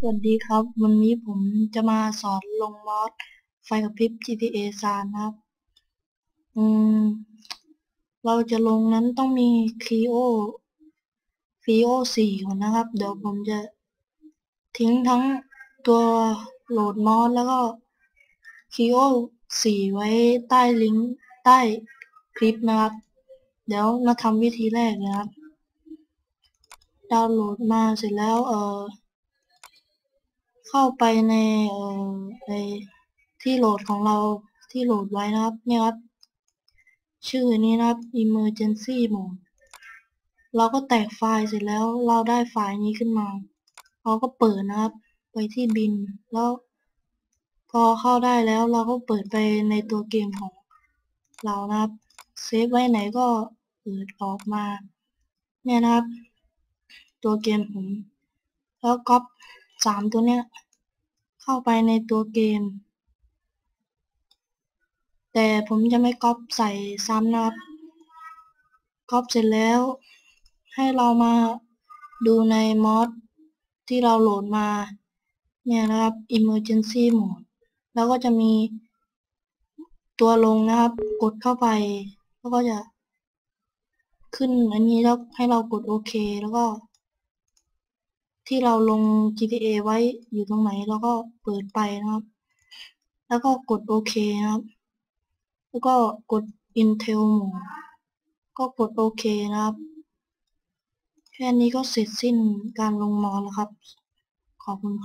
สวัสดีครับ วันนี้ผมจะมาสอนลงมอสไฟกับพริบ GTA ซานะครับ อืม เราจะลงนั้นต้องมี Clio Clio 4ก่อนนะครับ เดี๋ยวผมจะทิ้งทั้งตัวโหลดมอสแล้วก็ Clio 4ไว้ใต้ลิงก์ใต้คลิปนะครับ เดี๋ยวมาทำวิธีแรกนะครับ ดาวน์โหลดมาเสร็จแล้ว เออ เข้าไปในเอ่อในที่โหลดของเราที่โหลดไว้นะครับ เนี่ยครับ ชื่อนี้นะครับ emergency mode เราก็แตกไฟล์เสร็จแล้วเราได้ไฟล์นี้ขึ้นมา เราก็เปิดนะครับ ไปที่บินแล้ว พอเข้าได้แล้วเราก็เปิดไปในตัวเกมของเรานะครับเซฟไว้ไหนก็เปิดออกมา เนี่ยนะครับ ตัวเกมผม แล้วก๊อป สามตัวเนี้ย เข้าไปในตัวเกม แต่ผมจะไม่ก๊อปใส่ซ้ำนะครับก๊อปเสร็จแล้ว ให้เรามาดูในมอดที่เราโหลดมา เนี่ยนะครับ emergency mode แล้วก็จะมีตัวลงนะครับ กดเข้าไป แล้วก็จะขึ้นอันนี้แล้วให้เรากดโอเค แล้วก็ ที่เราลง GTA ไว้อยู่ตรงไหนเราก็เปิดไปนะครับ แล้วก็กดโอเคนะครับ แล้วก็กด Intel Mode ก็กดโอเคนะครับ แค่นี้ก็เสร็จสิ้นการลงมอแล้วครับ ขอบคุณ